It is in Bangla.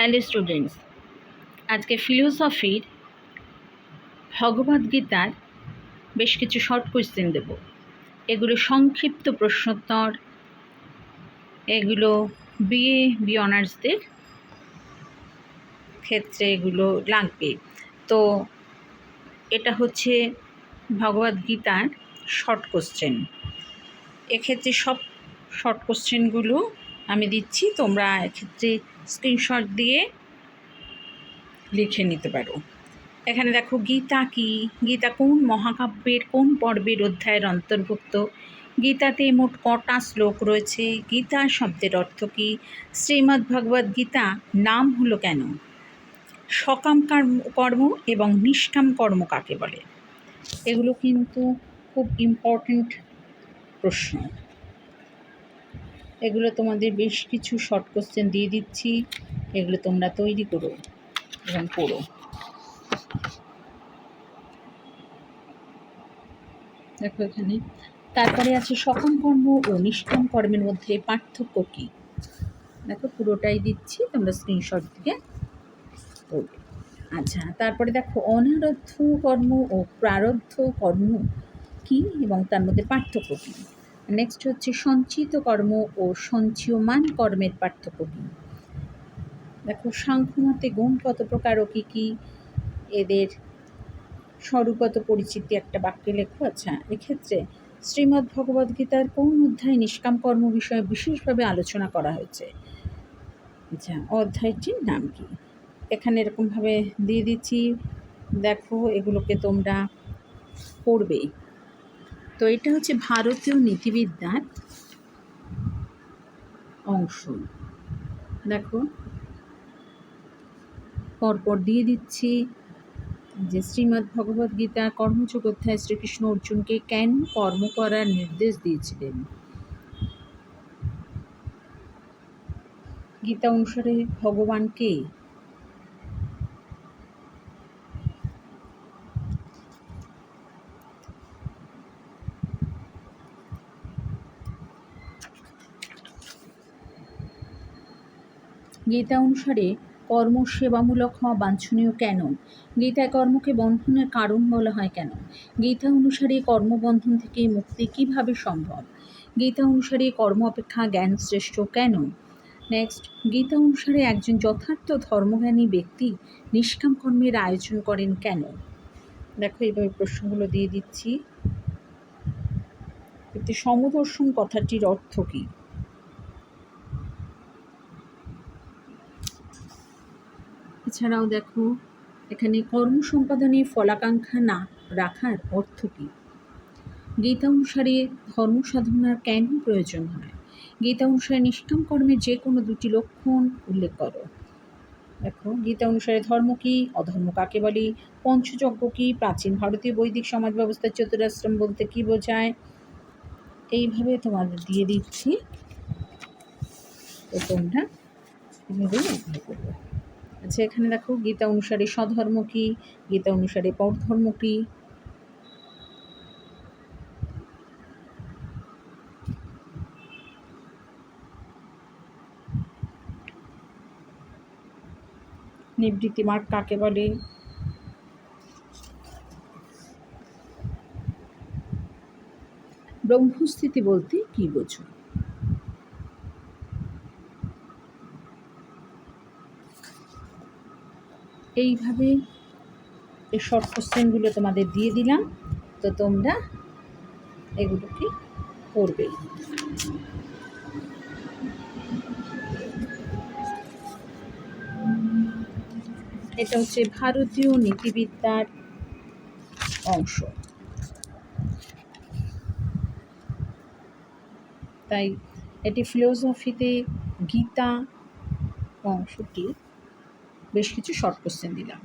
হ্যালো স্টুডেন্টস আজকে ফিলোসফির ভগবদ্গীতার বেশ কিছু শর্ট কোয়েশ্চেন দেব। এগুলো সংক্ষিপ্ত প্রশ্নোত্তর, এগুলো বিএ বি অনার্সদের ক্ষেত্রে এগুলো লাগবে। তো এটা হচ্ছে ভগবদ্গীতার শর্ট কোশ্চেন এক্ষেত্রে সব শর্ট কোশ্চেনগুলো আমি দিচ্ছি, তোমরা এক্ষেত্রে স্ক্রিনশট দিয়ে লিখে নিতে পারো। এখানে দেখো, গীতা কি? গীতা কোন মহাকাব্যের, কোন পর্বের অধ্যায়ের অন্তর্ভুক্ত? গীতাতে মোট কটা শ্লোক রয়েছে? গীতা শব্দের অর্থ কী? শ্রীমদ্ ভগবদ্ গীতা নাম হলো কেন? সকাম কর্ম এবং নিষ্কাম কর্ম কাকে বলে? এগুলো কিন্তু খুব ইম্পর্ট্যান্ট প্রশ্ন। এগুলো তোমাদের বেশ কিছু শর্ট কোশ্চেন দিয়ে দিচ্ছি। এগুলো তোমরা তৈরি করো এবং পড়ো। দেখো এখানে, তারপরে আছে সকাম কর্ম ও নিষ্কাম কর্মের মধ্যে পার্থক্য কী? দেখো পুরোটাই দিচ্ছি, তোমরা স্ক্রিনশট পড়বে। আচ্ছা তারপরে দেখো অনারব্ধ কর্ম ও প্রারব্ধ কর্ম কী এবং তার মধ্যে পার্থক্য কী? নেক্সট হচ্ছে সঞ্চিত কর্ম ও সঞ্চীয়মান কর্মের পার্থক্য কী? দেখো, সাংখ্যমতে গুণ কত প্রকার ও কী কী? এদের স্বরূপত পরিচিতি একটা বাক্যে লেখো। আচ্ছা এক্ষেত্রে শ্রীমদ্ ভগবদ্গীতার কোন অধ্যায় নিষ্কাম কর্ম বিষয়ে বিশেষভাবে আলোচনা করা হয়েছে? আচ্ছা অধ্যায়টির নাম কি? এখানে এরকমভাবে দিয়ে দিচ্ছি। দেখো, এগুলোকে তোমরা পড়বে। তো এটা হচ্ছে ভারতীয় নীতিবিদ্যার অংশ। দেখো, পরপর দিয়ে দিচ্ছি যে শ্রীমদ্ ভগবদ গীতা কর্মযোগ অধ্যায় শ্রীকৃষ্ণ অর্জুনকে কেন কর্ম করার নির্দেশ দিয়েছিলেন? গীতা অনুসারে ভগবানকে গীতা অনুসারে কর্ম সেবামূলক হওয়া বাঞ্ছনীয় কেন? গীতায় কর্মকে বন্ধনের কারণ বলা হয় কেন? গীতা অনুসারে কর্মবন্ধন থেকে মুক্তি কীভাবে সম্ভব? গীতা অনুসারে কর্ম অপেক্ষা জ্ঞান শ্রেষ্ঠ কেন? নেক্সট গীতা অনুসারে একজন যথার্থ ধর্মজ্ঞানী ব্যক্তি নিষ্কাম কর্মের আয়োজন করেন কেন? দেখো, এইভাবে প্রশ্নগুলো দিয়ে দিচ্ছি। সমদর্শন কথাটির অর্থ কী? এছাড়াও দেখো, এখানে কর্ম সম্পাদনে ফলাকাঙ্ক্ষা না রাখার অর্থ কী? গীতা অনুসারে ধর্ম সাধনার কেন প্রয়োজন হয়? গীতা অনুসারে নিষ্কাম কর্মের যে কোনো দুটি লক্ষণ উল্লেখ করো। দেখো, গীতা অনুসারে ধর্ম কী, অধর্ম কাকে বলি, পঞ্চযজ্ঞ কী, প্রাচীন ভারতীয় বৈদিক সমাজ ব্যবস্থার চতুরাশ্রম বলতে কী বোঝায়? এইভাবে তোমাদের দিয়ে দিচ্ছি। তো তোমরা এভাবেই করবে। আচ্ছা এখানে দেখো গীতা অনুসারে স্বধর্ম কী গীতা অনুসারে পরধর্ম কী নিবৃত্তি মার্গ কাকে বলে? ব্রহ্মস্থিতি বলতে কি বোঝো? এইভাবে এই শর্ট কোশ্চেনগুলো তোমাদের দিয়ে দিলাম। তো তোমরা এগুলোকে করবে? এটা হচ্ছে ভারতীয় নীতিবিদ্যার অংশ। তাই এটি ফিলোসফিতে গীতা অংশটি। বেশ কিছু শর্ট কোশ্চেন দিলাম।